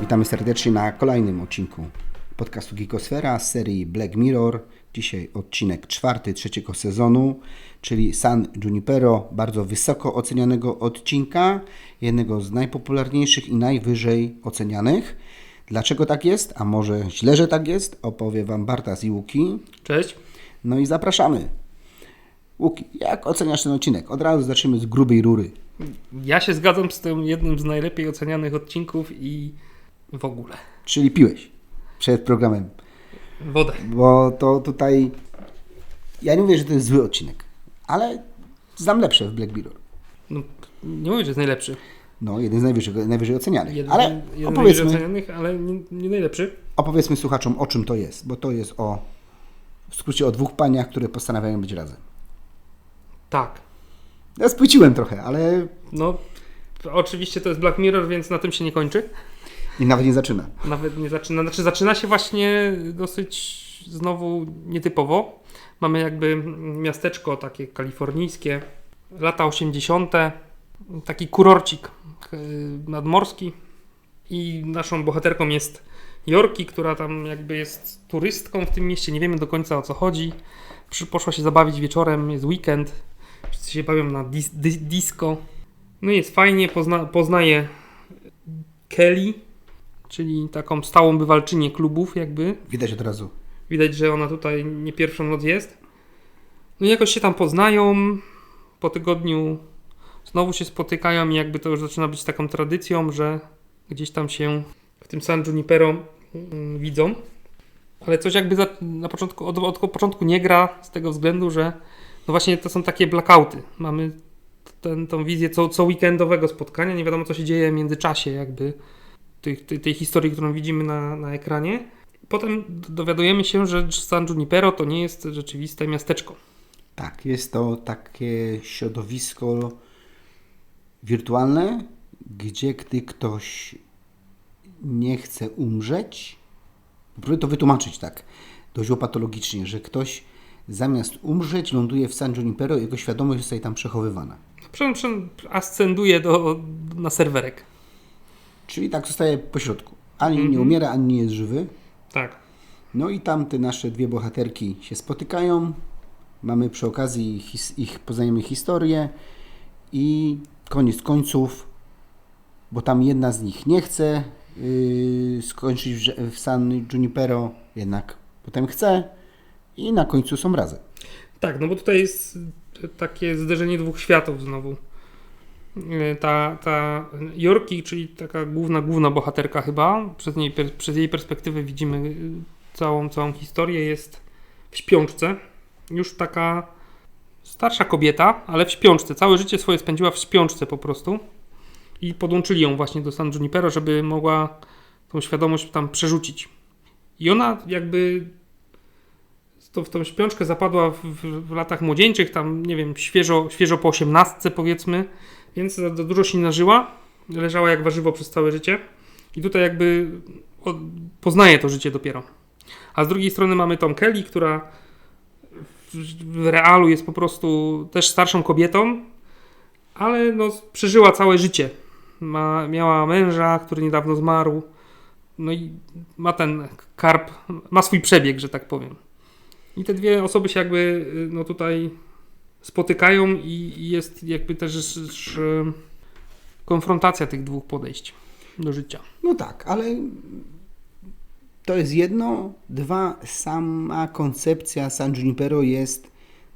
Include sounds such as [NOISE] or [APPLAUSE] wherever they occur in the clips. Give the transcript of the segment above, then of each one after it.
Witamy serdecznie na kolejnym odcinku podcastu Geekosfera z serii Black Mirror. Dzisiaj odcinek czwarty trzeciego sezonu, czyli San Junipero, bardzo wysoko ocenianego odcinka, jednego z najpopularniejszych i najwyżej ocenianych. Dlaczego tak jest? A może źle, że tak jest? Opowie Wam Bartas i Łuki. Cześć. No i zapraszamy. Łuki, jak oceniasz ten odcinek? Od razu zaczniemy z grubej rury. Ja się zgadzam z tym jednym z najlepiej ocenianych odcinków i w ogóle. Czyli piłeś przed programem. Wodę. Bo to tutaj. Ja nie mówię, że to jest zły odcinek, ale znam lepsze w Black Mirror. No, nie mówię, że jest najlepszy. No, jeden z najwyżej, najwyżej ocenianych. Jeden, ale jeden opowiedzmy, ocenianych, ale nie, nie najlepszy. opowiedzmy słuchaczom, o czym to jest, bo to jest o. W skrócie o dwóch paniach, które postanawiają być razem. Tak. Ja spłyciłem trochę, ale No, oczywiście to jest Black Mirror, więc na tym się nie kończy. i nawet nie zaczyna. Nawet nie zaczyna. Znaczy, zaczyna się właśnie dosyć znowu nietypowo. Mamy jakby miasteczko takie kalifornijskie, lata 80., taki kurorcik e, nadmorski. I naszą bohaterką jest Jorki, która tam jakby jest turystką w tym mieście. Nie wiemy do końca o co chodzi. Poszła się zabawić wieczorem, jest weekend. Wszyscy się bawią na dis- dis- disco. No jest fajnie, pozna- poznaje Kelly, czyli taką stałą bywalczynię klubów, jakby. Widać od razu. Widać, że ona tutaj nie pierwszą noc jest. No i jakoś się tam poznają. Po tygodniu znowu się spotykają i jakby to już zaczyna być taką tradycją, że gdzieś tam się w tym San Junipero mm, widzą. Ale coś jakby za, na początku, od, od początku nie gra z tego względu, że no właśnie to są takie blackouty. Mamy ten, tą wizję co, co weekendowego spotkania. Nie wiadomo co się dzieje w międzyczasie jakby tej, tej, tej historii, którą widzimy na, na ekranie. Potem dowiadujemy się, że San Junipero to nie jest rzeczywiste miasteczko. Tak, jest to takie środowisko wirtualne, gdzie gdy ktoś nie chce umrzeć, próbuję to wytłumaczyć tak dość łopatologicznie, że ktoś zamiast umrzeć ląduje w San Junipero i jego świadomość sobie tam przechowywana. Prze, prze, ascenduje do, na serwerek. Czyli tak zostaje po środku. Ani nie Mhm. umiera, ani nie jest żywy. Tak. No i tam te nasze dwie bohaterki się spotykają. Mamy przy okazji ich, ich poznajemy historię i koniec końców, bo tam jedna z nich nie chce yy, skończyć w, w San Junipero, jednak potem chce i na końcu są razem. Tak, no bo tutaj jest takie zderzenie dwóch światów znowu. Yy, Ta, ta Jorki, czyli taka główna, główna bohaterka chyba, przez, niej, przez jej perspektywę widzimy yy, całą, całą historię, jest w śpiączce. Już taka starsza kobieta, ale w śpiączce. Całe życie swoje spędziła w śpiączce po prostu. I podłączyli ją właśnie do San Junipero, żeby mogła tą świadomość tam przerzucić. I ona jakby to w tą śpiączkę zapadła w, w, latach młodzieńczych, tam nie wiem, świeżo, świeżo po osiemnastce powiedzmy, więc za, dużo się nie nażyła, leżała jak warzywo przez całe życie i tutaj jakby od, poznaje to życie dopiero. A z drugiej strony mamy tą Kelly, która w, w realu jest po prostu też starszą kobietą, ale no, przeżyła całe życie. Ma, miała męża, który niedawno zmarł, no i ma ten karp, ma swój przebieg, że tak powiem. I te dwie osoby się jakby y, no tutaj spotykają i jest jakby też też, y, konfrontacja tych dwóch podejść do życia. No tak, ale to jest jedno. Dwa, sama koncepcja San Junipero jest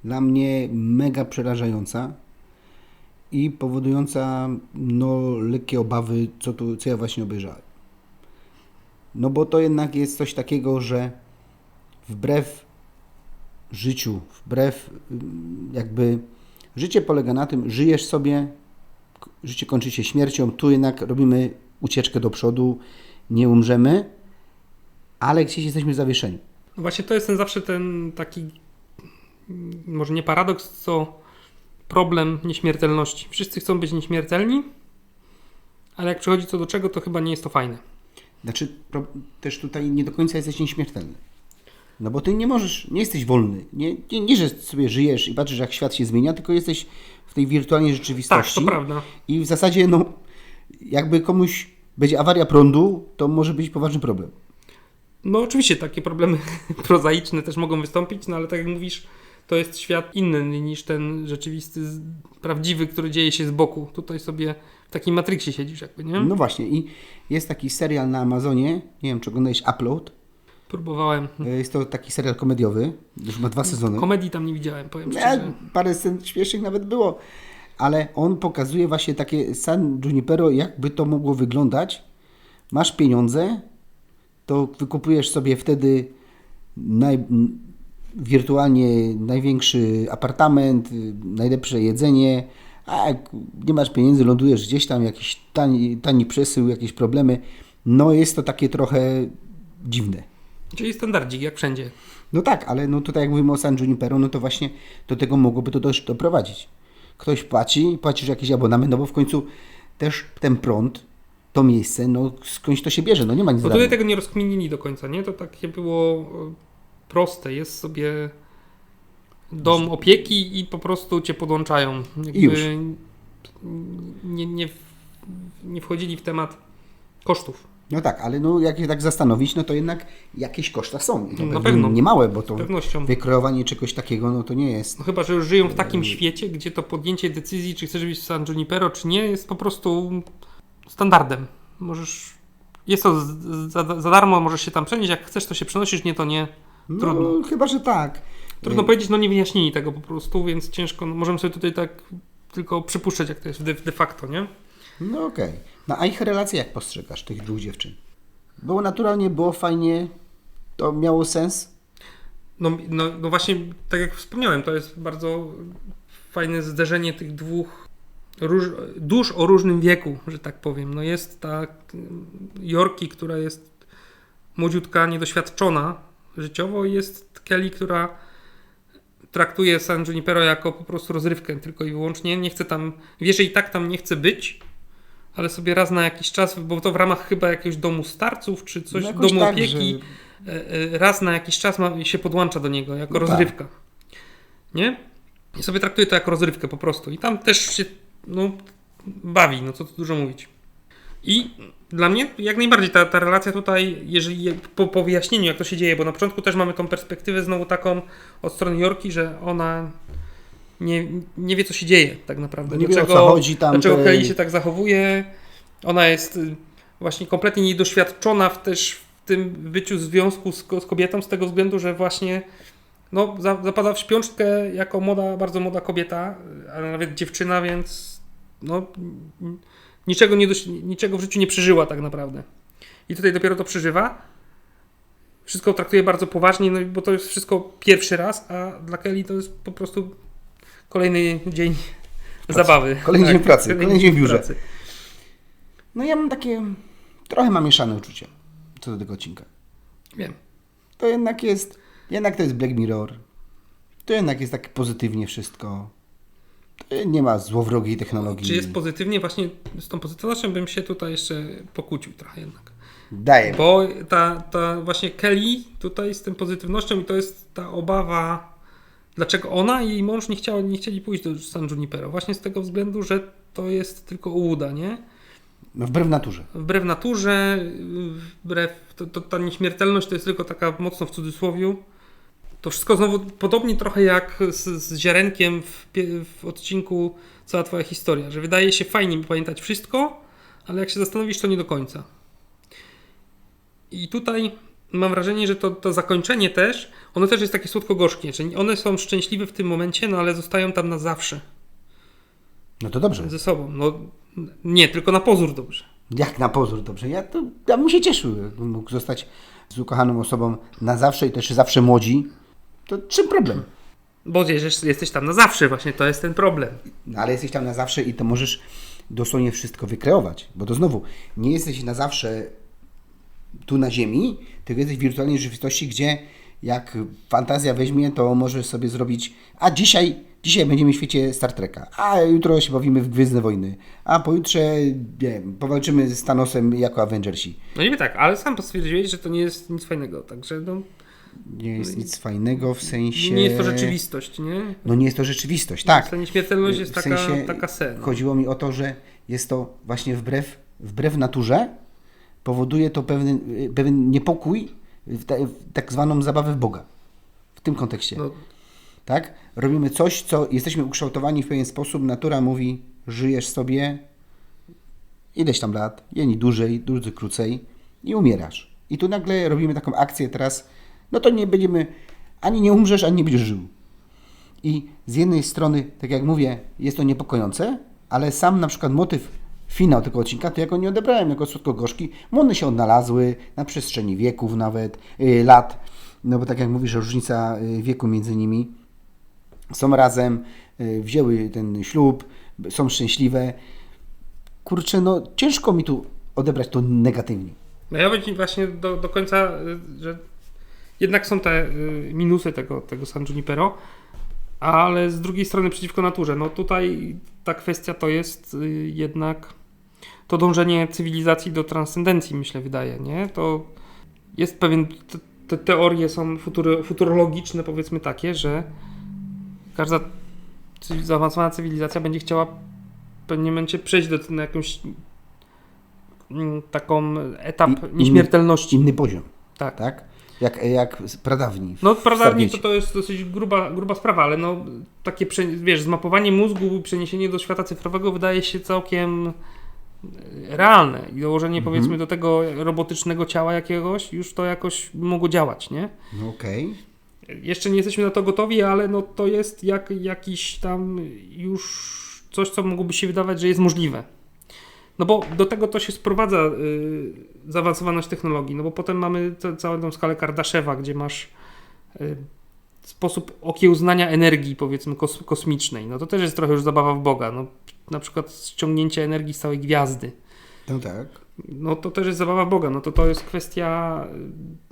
dla mnie mega przerażająca i powodująca no, lekkie obawy, co, tu, co ja właśnie obejrzałem. No bo to jednak jest coś takiego, że wbrew życiu, wbrew jakby życie polega na tym, żyjesz sobie, życie kończy się śmiercią, tu jednak robimy ucieczkę do przodu, nie umrzemy, ale gdzieś jesteśmy zawieszeni. No właśnie to jest ten zawsze ten taki może nie paradoks, co problem nieśmiertelności. Wszyscy chcą być nieśmiertelni, ale jak przychodzi co do czego, to chyba nie jest to fajne. Znaczy, też tutaj nie do końca jesteś nieśmiertelny. No bo ty nie możesz, nie jesteś wolny. Nie, nie, nie, że sobie żyjesz i patrzysz, jak świat się zmienia, tylko jesteś w tej wirtualnej Tak, rzeczywistości. to prawda. I w zasadzie, no, jakby komuś będzie awaria prądu, to może być poważny problem. No oczywiście takie problemy [LAUGHS] prozaiczne też mogą wystąpić, no ale tak jak mówisz, to jest świat inny niż ten rzeczywisty, prawdziwy, który dzieje się z boku. Tutaj sobie w takim Matrixie siedzisz jakby, nie? No właśnie, i jest taki serial na Amazonie, nie wiem, czy oglądałeś Upload. Próbowałem. Jest to taki serial komediowy, już ma dwa sezony. Komedii tam nie widziałem, powiem Nie, szczerze. parę scen śmiesznych nawet było, ale on pokazuje właśnie takie San Junipero, jakby to mogło wyglądać. Masz pieniądze, to wykupujesz sobie wtedy naj, wirtualnie największy apartament, najlepsze jedzenie, a jak nie masz pieniędzy, lądujesz gdzieś tam, jakiś tani, tani przesył, jakieś problemy. No jest to takie trochę dziwne. Czyli standardzik, jak wszędzie. No tak, ale no tutaj jak mówimy o San Junipero, no to właśnie do tego mogłoby to też doprowadzić. Ktoś płaci, płacisz jakiś abonament, no bo w końcu też ten prąd, to miejsce, no skądś to się bierze, no nie ma nic No za tutaj tego nie rozkminili do końca, nie? To takie było e, proste. Jest sobie dom opieki i po prostu cię podłączają. Jakby już. Nie, nie, nie wchodzili w temat kosztów. No tak, ale no jak się tak zastanowić, no to jednak jakieś koszta są. I to No, pewno. Nie małe, bo to wykreowanie czegoś takiego, no to nie jest. No chyba, że już żyją w takim świecie, gdzie to podjęcie decyzji, czy chcesz być w San Junipero, czy nie, jest po prostu standardem. Możesz. Jest to za, za darmo, możesz się tam przenieść. Jak chcesz, to się przenosisz, nie, to nie. No, Trudno. chyba, że tak. Trudno Y, powiedzieć, no nie wyjaśnili tego po prostu, więc ciężko. No, możemy sobie tutaj tak tylko przypuszczać, jak to jest de, de facto, nie? No okej. No a ich relacje jak postrzegasz, tych dwóch dziewczyn? Było naturalnie, było fajnie, to miało sens? No, no, no właśnie, tak jak wspomniałem, to jest bardzo fajne zderzenie tych dwóch róż, dusz o różnym wieku, że tak powiem. No jest ta Yorki, która jest młodziutka, niedoświadczona życiowo i jest Kelly, która traktuje San Junipero jako po prostu rozrywkę tylko i wyłącznie. Nie chce tam, wie, że i tak tam nie chce być, ale sobie raz na jakiś czas, bo to w ramach chyba jakiegoś domu starców, czy coś, No domu tak, opieki, że- e, e, raz na jakiś czas ma, się podłącza do niego jako No tak. rozrywka. Nie? I sobie traktuje to jako rozrywkę po prostu. I tam też się no, bawi, no co tu dużo mówić. I dla mnie jak najbardziej ta, ta relacja tutaj, jeżeli je- po, po wyjaśnieniu, jak to się dzieje, bo na początku też mamy tą perspektywę znowu taką od strony Jorki, że ona nie, nie wie, co się dzieje tak naprawdę. Nie wie, o co chodzi tam, Dlaczego Kelly się tak zachowuje. Ona jest y, właśnie kompletnie niedoświadczona w też w tym byciu w związku z, z kobietą, z tego względu, że właśnie no, za, zapada w śpiączkę jako młoda, bardzo młoda kobieta, a nawet dziewczyna, więc no, niczego, nie niczego w życiu nie przeżyła tak naprawdę. I tutaj dopiero to przeżywa. Wszystko traktuje bardzo poważnie, no, bo to jest wszystko pierwszy raz, a dla Kelly to jest po prostu kolejny dzień zabawy. Tak, Kolejny dzień pracy, kolejny dzień w biurze. pracy. No ja mam takie, trochę mam mieszane uczucia co do tego odcinka. Wiem. To jednak jest, jednak to jest Black Mirror. To jednak jest tak pozytywnie wszystko. To nie ma złowrogiej technologii. Czy jest pozytywnie? Właśnie z tą pozytywnością bym się tutaj jeszcze pokłócił trochę jednak. Daje. Bo ta, ta właśnie Kelly tutaj z tą pozytywnością i to jest ta obawa, dlaczego ona i jej mąż nie, chciała, nie chcieli pójść do San Junipero. Właśnie z tego względu, że to jest tylko ułuda, nie? No wbrew naturze. Wbrew naturze, wbrew, to, to, ta nieśmiertelność to jest tylko taka mocno w cudzysłowiu. To wszystko znowu podobnie trochę jak z, z ziarenkiem w, w odcinku Cała Twoja historia, że wydaje się fajnie pamiętać wszystko, ale jak się zastanowisz, to nie do końca. I tutaj mam wrażenie, że to, to zakończenie też, ono też jest takie słodko-gorzkie, czyli one są szczęśliwe w tym momencie, no ale zostają tam na zawsze No to dobrze. ze sobą. No nie, tylko na pozór dobrze. Jak na pozór dobrze. Ja, to, ja bym się cieszył, jakbym mógł zostać z ukochaną osobą na zawsze i też zawsze młodzi. To czym problem? Bo wiesz, jesteś tam na zawsze, właśnie to jest ten problem. No, ale jesteś tam na zawsze i to możesz dosłownie wszystko wykreować. Bo to znowu, nie jesteś na zawsze tu na ziemi, tylko jesteś w wirtualnej rzeczywistości, gdzie jak fantazja weźmie, to możesz sobie zrobić, a dzisiaj, dzisiaj będziemy w świecie Star Treka, a jutro się bawimy w Gwiezdne Wojny, a pojutrze, nie wiem, powalczymy z Thanosem jako Avengersi. No niby tak, ale sam stwierdziłeś, że to nie jest nic fajnego, także no, nie jest nic fajnego w sensie... Nie jest to rzeczywistość, nie? No nie jest to rzeczywistość, Tak. tak. Ta nieśmiertelność jest W taka, sensie taka sen. Chodziło mi o to, że jest to właśnie wbrew, wbrew naturze, powoduje to pewien, pewien niepokój w, w tak zwaną zabawę w Boga. W tym kontekście. No, Tak? Robimy coś, co jesteśmy ukształtowani w pewien sposób. Natura mówi, żyjesz sobie ileś tam lat, jedni dłużej, drudzy krócej i umierasz. I tu nagle robimy taką akcję teraz, no to nie będziemy, ani nie umrzesz, ani nie będziesz żył. I z jednej strony, tak jak mówię, jest to niepokojące, ale sam na przykład motyw, finał tego odcinka, to ja go nie odebrałem jako słodko-gorzki, bo one się odnalazły na przestrzeni wieków nawet, y, lat, no bo tak jak mówisz, różnica y, wieku między nimi, są razem, y, wzięły ten ślub, są szczęśliwe. Kurczę, no ciężko mi tu odebrać to negatywnie. no ja bym właśnie do, do końca, że jednak są te minusy tego, tego San Junipero, ale z drugiej strony przeciwko naturze. No tutaj ta kwestia to jest y, jednak to dążenie cywilizacji do transcendencji, myślę, wydaje, nie? To jest pewien, te, te teorie są futury, futurologiczne, powiedzmy takie, że każda zaawansowana cywilizacja będzie chciała w pewnym momencie przejść do na jakąś mm, taką etap I- nieśmiertelności. Inny poziom, Tak. tak? Jak, jak pradawni. No prawdopodobnie to, to jest dosyć gruba, gruba sprawa, ale no takie, wiesz, zmapowanie mózgu, przeniesienie do świata cyfrowego wydaje się całkiem e, realne i dołożenie powiedzmy do tego robotycznego ciała jakiegoś, już to jakoś mogło działać, nie? No okej. Jeszcze nie jesteśmy na to gotowi, ale no to jest jak, jakiś tam już coś, co mogłoby się wydawać, że jest możliwe. No bo do tego to się sprowadza y, zaawansowaność technologii, no bo potem mamy te, całą tą skalę Kardaszewa, gdzie masz y, sposób okiełznania energii, powiedzmy, kos, kosmicznej. No to też jest trochę już zabawa w Boga. No, na przykład ściągnięcie energii z całej gwiazdy. No tak. No to też jest zabawa Boga. No to to jest kwestia.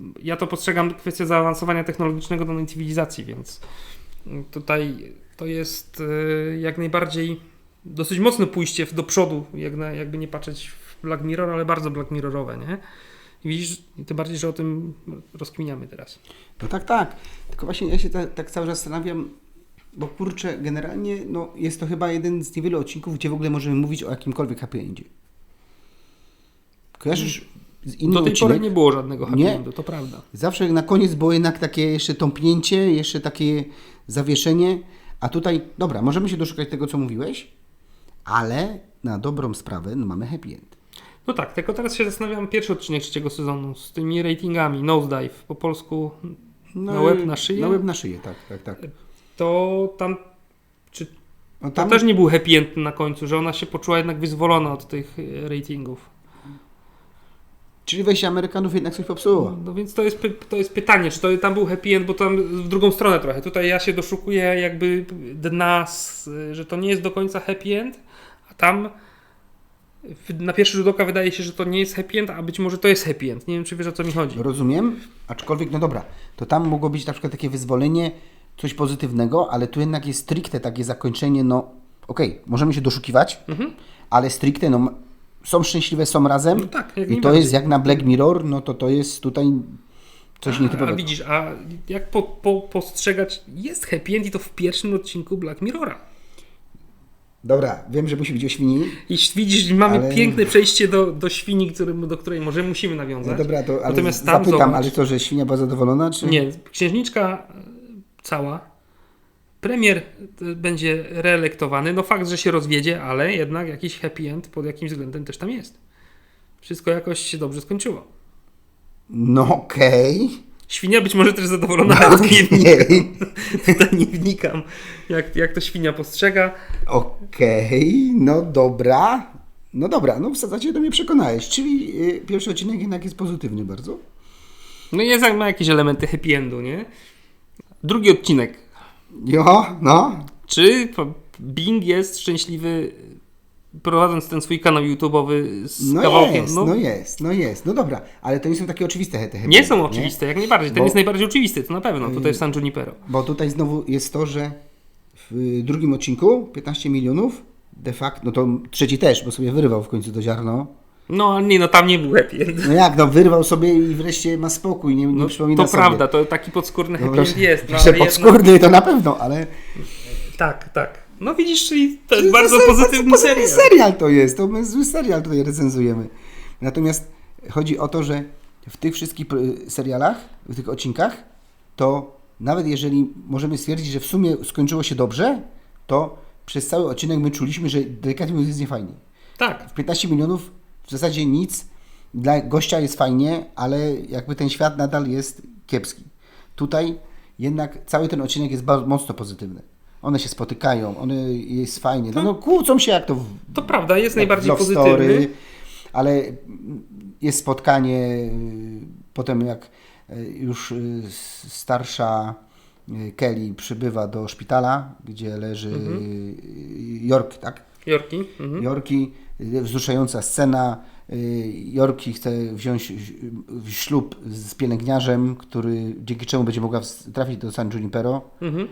y, Ja to postrzegam kwestię zaawansowania technologicznego danej cywilizacji, więc tutaj to jest y, jak najbardziej dosyć mocne pójście do przodu, jak na, jakby nie patrzeć w Black Mirror, ale bardzo Black Mirrorowe, nie? I widzisz, tym bardziej, że o tym rozkminiamy teraz. No tak, tak. Tylko właśnie ja się ta, tak cały czas zastanawiam, bo kurczę, generalnie no, jest to chyba jeden z niewielu odcinków, gdzie w ogóle możemy mówić o jakimkolwiek happy endzie. Kojarzysz z inny Do tej pory odcinek? nie było żadnego happy Nie. endu, to prawda. Zawsze na koniec było jednak takie jeszcze tąpnięcie, jeszcze takie zawieszenie, a tutaj, dobra, możemy się doszukać tego, co mówiłeś, ale na dobrą sprawę no, mamy happy end. No tak, tylko teraz się zastanawiam pierwszy odcinek trzeciego sezonu z tymi ratingami, nosedive, po polsku Na i- łeb, na szyję? Na łeb, na szyję, tak, tak, tak. to tam czy No To też nie był happy end na końcu, że ona się poczuła jednak wyzwolona od tych e, ratingów. Czyli wejście Amerykanów jednak coś popsuło. No więc to jest, to jest pytanie, czy to tam był happy end, bo tam w drugą stronę trochę. Tutaj ja się doszukuję jakby dna, że to nie jest do końca happy end, a tam na pierwszy rzut oka wydaje się, że to nie jest happy end, a być może to jest happy end. Nie wiem, czy wiesz o co mi chodzi. Rozumiem, aczkolwiek, no dobra, to tam mogło być na przykład takie wyzwolenie, coś pozytywnego, ale tu jednak jest stricte takie zakończenie, no okej, możemy się doszukiwać, Mhm. ale stricte, no są szczęśliwe, są razem No tak, i to jest jak na Black Mirror, no to to jest tutaj coś A nietypowego. widzisz, a jak po, po, postrzegać, jest happy end i to w pierwszym odcinku Black Mirrora. Dobra, wiem, że musi być o świni, I widzisz, mamy Ale- piękne przejście do, do świni, którym, do której może musimy nawiązać. no dobra, to ale Natomiast tam zapytam, zobacz. ale to, że świnia była zadowolona, czy... Nie, księżniczka e, cała. Premier e, będzie reelektowany. No fakt, że się rozwiedzie, ale jednak jakiś happy end pod jakimś względem też tam jest. Wszystko jakoś się dobrze skończyło. No okej, Świnia być może też zadowolona, ale w [LAUGHS] to nie wnikam. nie wnikam, jak, jak to świnia postrzega. okej, no dobra, no dobra, no w zasadzie do mnie przekonałeś, czyli y, pierwszy odcinek jednak jest pozytywny bardzo. No i jest, ma jakieś elementy happy endu, nie? Drugi odcinek. Jo, no, Czy Bing jest szczęśliwy prowadząc ten swój kanał YouTube'owy z no kawałkiem? jest, no. jest, no jest, no dobra, ale to nie są takie oczywiste hety. Nie są oczywiste, jak najbardziej. Ten Bo- jest najbardziej oczywisty, to na pewno. Tutaj jest San Junipero. Bo tutaj znowu jest to, że w drugim odcinku 15 milionów, de facto, no to trzeci też, bo sobie wyrywał w końcu to ziarno, No nie, no tam nie był happy. No jak, no wyrwał sobie i wreszcie ma spokój, nie, nie No, przypomina to sobie. prawda, to taki podskórny No, happy end jest. No, jednak- podskórny to na pewno, ale Tak, tak. No widzisz, czyli to jest To bardzo jest pozytywny bardzo serial. serial to jest, to my zły serial tutaj recenzujemy. Natomiast chodzi o to, że w tych wszystkich y, serialach, w tych odcinkach, to nawet jeżeli możemy stwierdzić, że w sumie skończyło się dobrze, to przez cały odcinek my czuliśmy, że delikatnie mówiąc jest niefajnie. Tak, W 15 milionów w zasadzie nic, dla gościa jest fajnie, ale jakby ten świat nadal jest kiepski. Tutaj jednak cały ten odcinek jest bardzo mocno pozytywny. One się spotykają, one jest fajnie. No, no kłócą się jak to w, to prawda, jest najbardziej pozytywny. story, ale jest spotkanie y, potem jak y, już y, starsza Kelly przybywa do szpitala, gdzie leży Mhm. York, tak? Jorki. Mhm. Jorki, wzruszająca scena. Jorki chce wziąć ślub z pielęgniarzem, który dzięki czemu będzie mogła trafić do San Junipero. Mhm.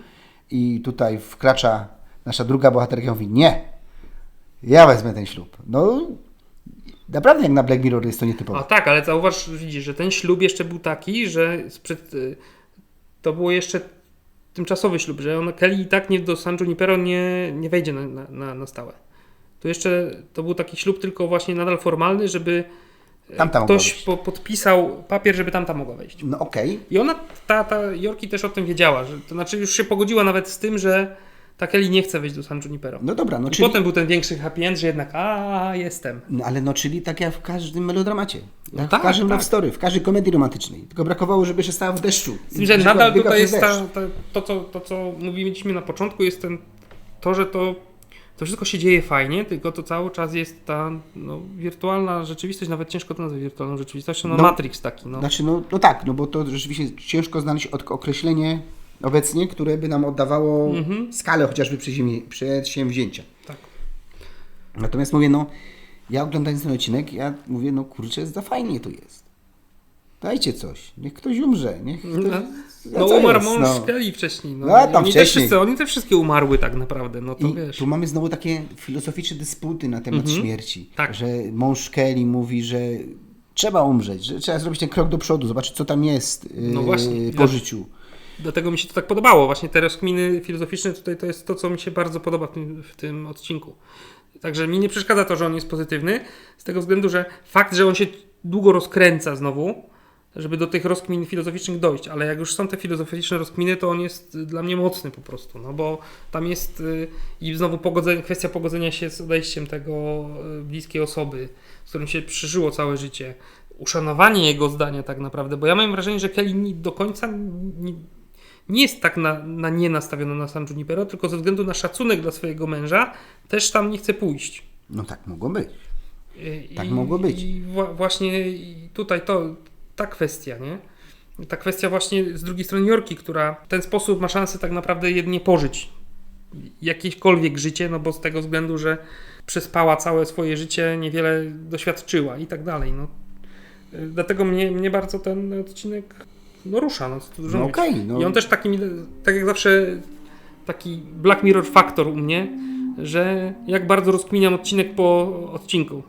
I tutaj wkracza nasza druga bohaterka i mówi, nie, ja wezmę ten ślub. No, naprawdę jak na Black Mirror jest to nietypowe. A tak, ale zauważ, widzisz, że ten ślub jeszcze był taki, że sprzed, y, to było jeszcze tymczasowy ślub, że on, Kelly i tak nie, do San Junipero nie, nie wejdzie na, na, na, stałe. To jeszcze to był taki ślub tylko właśnie nadal formalny, żeby Tamta mogła ktoś po, podpisał papier, żeby tamta mogła wejść. No okej, I ona, ta, ta Jorki też o tym wiedziała, że to znaczy już się pogodziła nawet z tym, że ta Kelly nie chce wejść do San Junipero. no dobra, no I czyli, potem był ten większy happy end, że jednak a jestem. no, ale no czyli tak jak w każdym melodramacie, jak tak, w każdym tak. love story, w każdej komedii romantycznej. Tylko brakowało, żeby się stała w deszczu. Z tym, że nadal tutaj jest ta, ta, to, co, to, co mówiliśmy na początku, jest ten, to, że to, to wszystko się dzieje fajnie, tylko to cały czas jest ta no, wirtualna rzeczywistość, nawet ciężko to nazwać wirtualną rzeczywistością, no, No. Matrix taki, no. Znaczy, no, no tak, no bo to rzeczywiście ciężko znaleźć określenie obecnie, które by nam oddawało Mhm. skalę chociażby przedsięwzię- przedsięwzięcia. Tak. Natomiast mówię, no, ja oglądając ten odcinek, ja mówię, no kurczę, za fajnie tu jest. Dajcie coś, niech ktoś umrze, niech ktoś... No, no umarł jest, mąż no? Kelly wcześniej, no. No, tam oni, wcześniej. Te wszyscy, oni te wszystkie umarły tak naprawdę, no to I wiesz. tu mamy znowu takie filozoficzne dysputy na temat Mhm. śmierci. Tak. Że mąż Kelly mówi, że trzeba umrzeć, że trzeba zrobić ten krok do przodu, zobaczyć co tam jest No yy, właśnie. po życiu. Dlatego mi się to tak podobało. Właśnie te rozkminy filozoficzne tutaj to jest to, co mi się bardzo podoba w tym, w tym odcinku. Także mi nie przeszkadza to, że on jest pozytywny, z tego względu, że fakt, że on się długo rozkręca znowu, żeby do tych rozkmin filozoficznych dojść, ale jak już są te filozoficzne rozkminy, to on jest y, dla mnie mocny po prostu, no bo tam jest y, i znowu pogodzenie, kwestia pogodzenia się z odejściem tego y, bliskiej osoby, z którym się przeżyło całe życie, uszanowanie jego zdania tak naprawdę, bo ja mam wrażenie, że Kelly do końca nie, nie jest tak na, na nie nastawiona na San Junipero, tylko ze względu na szacunek dla swojego męża też tam nie chce pójść. No tak mogło być. I, Tak mogło być. I wła- właśnie tutaj to, ta kwestia, nie? Ta kwestia właśnie z drugiej strony Jorki, która w ten sposób ma szansę tak naprawdę jedynie pożyć jakiekolwiek życie, no bo z tego względu, że przespała całe swoje życie, niewiele doświadczyła i tak dalej, no. Y, Dlatego mnie, mnie bardzo ten odcinek no, rusza, no, No okej, no. I on też taki, tak jak zawsze, taki Black Mirror faktor u mnie, że jak bardzo rozkminiam odcinek po odcinku.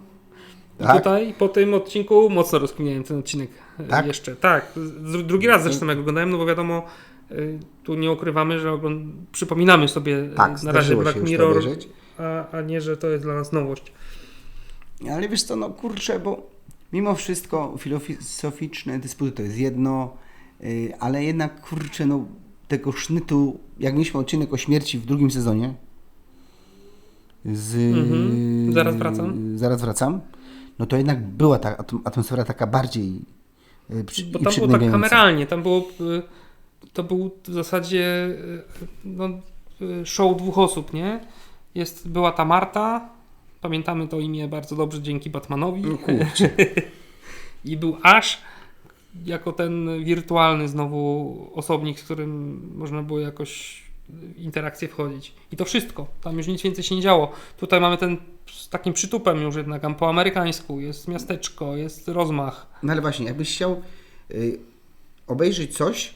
Tak? Tutaj po tym odcinku mocno rozkminiałem ten odcinek Tak? jeszcze. Tak, drugi raz zresztą jak oglądałem, no bo wiadomo, y, tu nie ukrywamy, że ogląd- przypominamy sobie y, Tak, na razie Black Mirror, a, a nie, że to jest dla nas nowość. Ale wiesz co, no kurczę, bo mimo wszystko filozoficzne dysputy to jest jedno, yy, ale jednak kurczę, no tego sznytu, jak mieliśmy odcinek o śmierci w drugim sezonie z... Mhm. Zaraz wracam. Zaraz wracam. No to jednak była ta atm- atmosfera taka bardziej przy, Bo tam było tak kameralnie, tam było, y, to był w zasadzie y, no, y, show dwóch osób, nie? Jest, była ta Marta, pamiętamy to imię bardzo dobrze dzięki Batmanowi. No. [LAUGHS] I był Ash jako ten wirtualny znowu osobnik, z którym można było jakoś w interakcję wchodzić. I to wszystko. Tam już nic więcej się nie działo. Tutaj mamy ten z takim przytupem już jednak po amerykańsku. Jest miasteczko, jest rozmach. No ale właśnie, jakbyś chciał y, obejrzeć coś,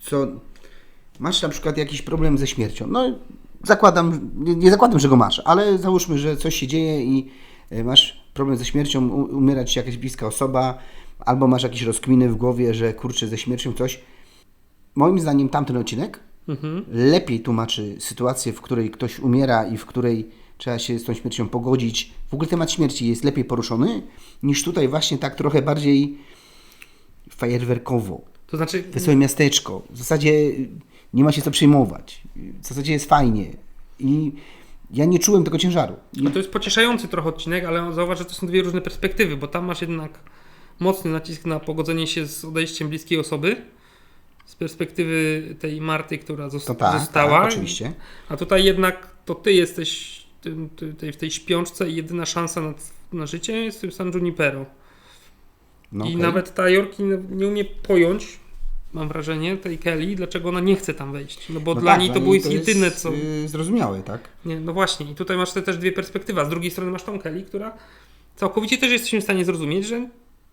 co masz na przykład jakiś problem ze śmiercią. No zakładam, nie, nie zakładam, że go masz, ale załóżmy, że coś się dzieje i y, masz problem ze śmiercią, u- umiera ci jakaś bliska osoba, albo masz jakieś rozkminy w głowie, że kurczę, ze śmiercią coś. Moim zdaniem tamten odcinek Mhm. lepiej tłumaczy sytuację, w której ktoś umiera i w której trzeba się z tą śmiercią pogodzić. W ogóle temat śmierci jest lepiej poruszony, niż tutaj właśnie tak trochę bardziej fajerwerkowo. To znaczy, Wesołe miasteczko. W zasadzie nie ma się co przejmować. W zasadzie jest fajnie. I ja nie czułem tego ciężaru. no to jest pocieszający trochę odcinek, ale zauważ, że to są dwie różne perspektywy, bo tam masz jednak mocny nacisk na pogodzenie się z odejściem bliskiej osoby. Z perspektywy tej Marty, która zos- To tak, została. tak, oczywiście. A tutaj jednak to ty jesteś tym, ty, tej, w tej śpiączce i jedyna szansa na, na życie jest tym San Junipero. No, I okej. nawet ta Jorki nie umie pojąć, mam wrażenie, tej Kelly, dlaczego ona nie chce tam wejść. No bo No dla tak, niej to było jest, jedyne, co... y, zrozumiałe, tak? Nie, no właśnie, i tutaj masz te też dwie perspektywy. A z drugiej strony masz tą Kelly, która całkowicie też jesteśmy w stanie zrozumieć, że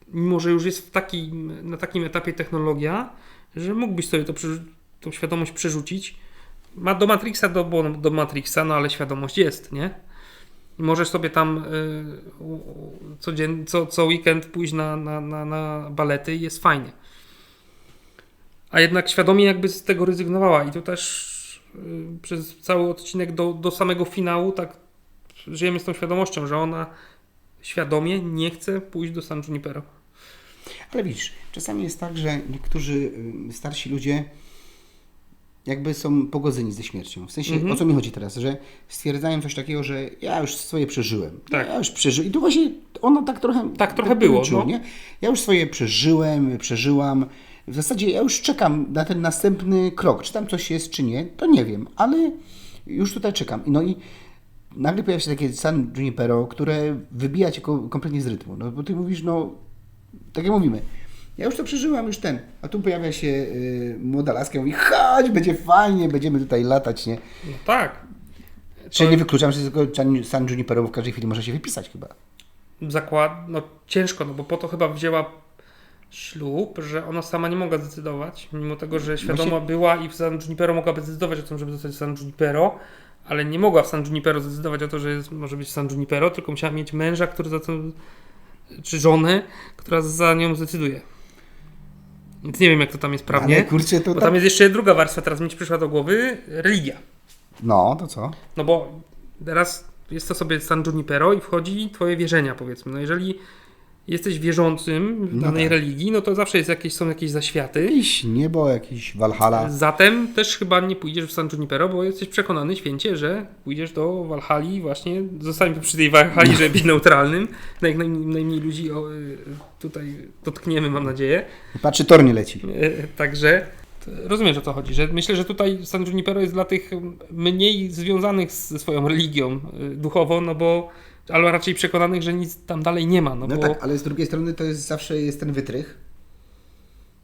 mimo, że już jest w takim, na takim etapie technologia, że mógłbyś sobie to, tą świadomość przerzucić. Ma do Matrixa, do, bo do Matrixa, no ale świadomość jest, nie? I możesz sobie tam y, codzien, co, co weekend pójść na, na, na, na balety i jest fajnie. A jednak świadomie jakby z tego rezygnowała i to też y, przez cały odcinek do, do samego finału tak żyjemy z tą świadomością, że ona świadomie nie chce pójść do San Junipero. Ale widzisz, czasami jest tak, że niektórzy y, starsi ludzie jakby są pogodzeni ze śmiercią. W sensie, Mhm. o co mi chodzi teraz? Że stwierdzają coś takiego, że ja już swoje przeżyłem. Tak. Ja już przeżyłem. I tu właśnie ono tak trochę... Tak trochę było, liczyło, no. nie? Ja już swoje przeżyłem, przeżyłam. W zasadzie ja już czekam na ten następny krok. Czy tam coś jest, czy nie, to nie wiem. Ale już tutaj czekam. No i nagle pojawia się takie San Junipero, które wybija cię ko- kompletnie z rytmu. No bo ty mówisz, no tak jak mówimy, ja już to przeżyłam, już ten. A tu pojawia się y, młoda laska i mówi, chodź, będzie fajnie, będziemy tutaj latać, nie? No tak. Czy nie wykluczam, że tylko San- Junipero w każdej chwili może się wypisać chyba. zakład, no ciężko, no bo po to chyba wzięła ślub, że ona sama nie mogła zdecydować, mimo tego, że świadoma Właśnie- była i w San Junipero mogłaby zdecydować o tym, żeby zostać w San Junipero, ale nie mogła w San Junipero zdecydować o to, że jest, może być San Junipero, tylko musiała mieć męża, który za to, czy żonę, która za nią zdecyduje. Więc nie wiem, jak to tam jest prawnie. Ale kurczę, to Bo tak... tam jest jeszcze druga warstwa, teraz mi przyszła do głowy, religia. No, to co? No bo teraz jest to sobie San Junipero i wchodzi twoje wierzenia, powiedzmy. No jeżeli jesteś wierzącym w No danej tak. religii, no to zawsze jest jakieś, są jakieś zaświaty. Jakieś niebo, jakiś Valhalla. Zatem też chyba nie pójdziesz w San Junipero, bo jesteś przekonany święcie, że pójdziesz do Walhali właśnie, zostańmy przy tej Walhali, żeby być [LAUGHS] neutralnym, na jak naj, najmniej ludzi o, y, tutaj dotkniemy, mam nadzieję. Patrzy, tor nie leci. E, Także rozumiesz o co chodzi, że myślę, że tutaj San Junipero jest dla tych mniej związanych ze swoją religią y, duchową, no bo albo raczej przekonanych, że nic tam dalej nie ma, no, No bo tak, ale z drugiej strony to jest zawsze jest ten wytrych,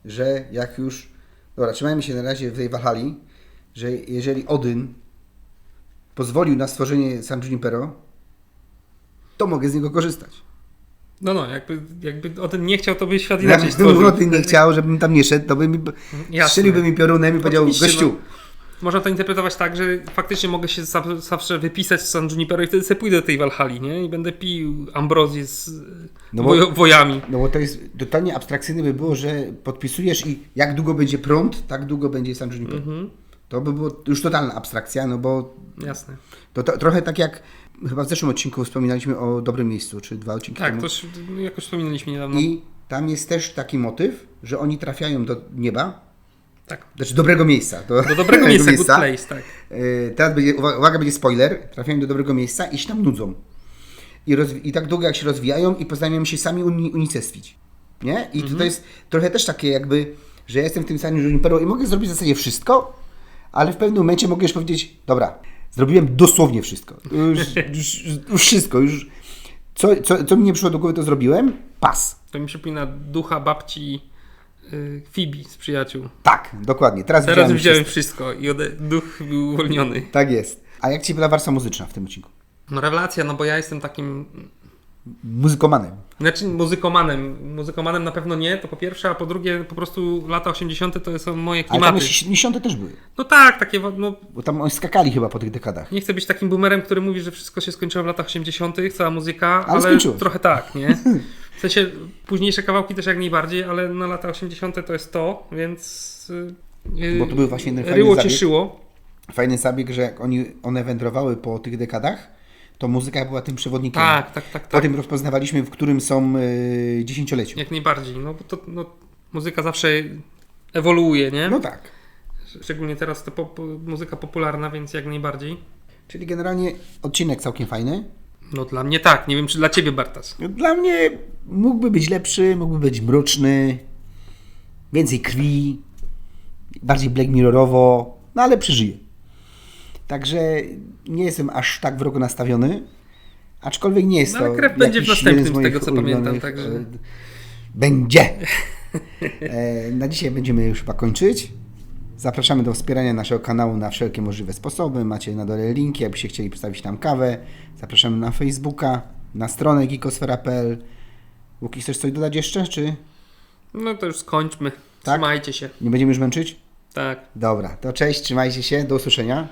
że jak już. Dobra, trzymajmy się na razie w tej Valhali, że jeżeli Odyn pozwolił na stworzenie San Junipero, to mogę z niego korzystać. no no, jakby, jakby o tym nie chciał, to by świat Inaczej inaczej Gdybym stworzył. Odyn nie chciał, żebym tam nie szedł, to by mi Jasne. strzeliłby mi piorunem i powiedział, gościu, no. Można to interpretować tak, że faktycznie mogę się za- zawsze wypisać z San Junipero i wtedy sobie pójdę do tej Walhali, nie? I będę pił ambrozję z No bo- wojami. No bo to jest totalnie abstrakcyjne by było, że podpisujesz i jak długo będzie prąd, tak długo będzie San Junipero. Mhm, To by było już totalna abstrakcja, no bo jasne. to, to trochę tak jak chyba w zeszłym odcinku wspominaliśmy o dobrym miejscu, czy dwa odcinki Tak, temu. to się- jakoś wspominaliśmy niedawno. I tam jest też taki motyw, że oni trafiają do nieba, Tak. znaczy dobrego miejsca. Do, Do dobrego [LAUGHS] miejsca, good place, tak. Yy, Teraz będzie, uwaga, będzie spoiler, trafiają do dobrego miejsca i się tam nudzą. I, I tak długo jak się rozwijają i postanawiają się sami uni- unicestwić. Nie? I to, to jest trochę też takie jakby, że ja jestem w tym stanie Junipero i mogę zrobić w zasadzie wszystko, ale w pewnym momencie mogę już powiedzieć, dobra, zrobiłem dosłownie wszystko. Już, [LAUGHS] już, już wszystko, już co, co, co mi nie przyszło do głowy, to zrobiłem, pas. To mi przypomina ducha babci y, Phoebe z przyjaciół. Tak, dokładnie. Teraz, Teraz widziałem widziałem wszystko. wszystko i ode- duch był uwolniony. Tak jest. A jak Ci była warstwa muzyczna w tym odcinku? No rewelacja, no bo ja jestem takim muzykomanem. Znaczy muzykomanem. Muzykomanem na pewno nie, to po pierwsze, a po drugie po prostu lata 80. to są moje Ale tam klimaty. jeszcze 70 też były. No tak, takie, no Bo tam oni skakali chyba po tych dekadach. nie chcę być takim boomerem, który mówi, że wszystko się skończyło w latach 80., cała muzyka, Ale ale, skończyło trochę tak, nie? [LAUGHS] W sensie późniejsze kawałki też jak najbardziej, ale na lata 80. to jest to, więc yy, Bo to był właśnie ten ryło zabieg. cieszyło. Fajny zabieg, że jak oni, one wędrowały po tych dekadach, to muzyka była tym przewodnikiem. Tak, tak, tak, tak. Potem rozpoznawaliśmy, w którym są y, dziesięcioleciu. Jak najbardziej, no bo to no, muzyka zawsze ewoluuje, nie? No tak. Szczególnie teraz to pop, muzyka popularna, więc jak najbardziej. Czyli generalnie odcinek całkiem fajny. No dla mnie tak, nie wiem czy dla ciebie Bartas. Dla mnie mógłby być lepszy, mógłby być mroczny, więcej krwi, bardziej Black Mirrorowo, no ale przeżyję. Także nie jestem aż tak wrogo nastawiony, aczkolwiek nie jest No, to ale krew będzie w następnym, z tego, co pamiętam, także- e, Będzie! [LAUGHS] E, Na dzisiaj będziemy już chyba kończyć. Zapraszamy do wspierania naszego kanału na wszelkie możliwe sposoby. Macie na dole linki, jakbyście chcieli postawić tam kawę. Zapraszamy na Facebooka, na stronę geekosfera.pl. Łuki, chcesz coś dodać jeszcze, czy No to już skończmy. Tak? Trzymajcie się. nie będziemy już męczyć? Tak. Dobra, to cześć, trzymajcie się, do usłyszenia.